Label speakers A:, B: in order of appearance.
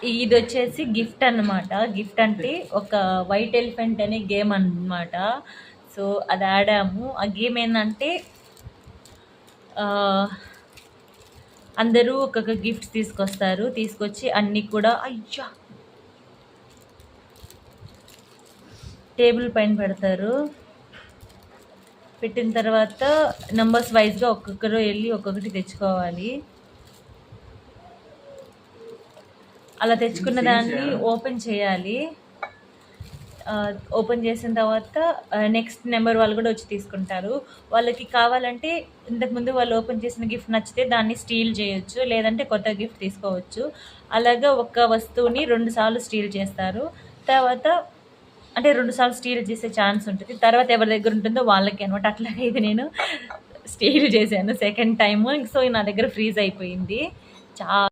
A: ఇది వచ్చేసి గిఫ్ట్ అన్నమాట. గిఫ్ట్ అంటే ఒక వైట్ ఎలిఫెంట్ అనే గేమ్ అనమాట సో అది ఆడాము ఆ గేమ్ ఏంటంటే అందరూ ఒక్కొక్క గిఫ్ట్ తీసుకొస్తారు. తీసుకొచ్చి అన్నీ కూడా అయ్యా! టేబుల్ పైన పెడతారు. పెట్టిన తర్వాత నంబర్స్ వైజ్గా ఒక్కొక్కరు వెళ్ళి ఒక్కొక్కటి తెచ్చుకోవాలి. అలా తెచ్చుకున్న దాన్ని ఓపెన్ చేయాలి. ఓపెన్ చేసిన తర్వాత నెక్స్ట్ నెంబర్ వాళ్ళు కూడా వచ్చి తీసుకుంటారు. వాళ్ళకి కావాలంటే ఇంతకుముందు వాళ్ళు ఓపెన్ చేసిన గిఫ్ట్ నచ్చితే దాన్ని స్టీల్ చేయొచ్చు లేదంటే కొత్త గిఫ్ట్ తీసుకోవచ్చు. అలాగా ఒక వస్తువుని రెండు సార్లు స్టీల్ చేస్తారు. తర్వాత అంటే రెండు సార్లు స్టీల్ చేసే ఛాన్స్ ఉంటుంది. తర్వాత ఎవరి దగ్గర ఉంటుందో వాళ్ళకి అనమాట. అట్లాగే ఇది నేను స్టీల్ చేశాను సెకండ్ టైము సో నా దగ్గర ఫ్రీజ్ అయిపోయింది. చా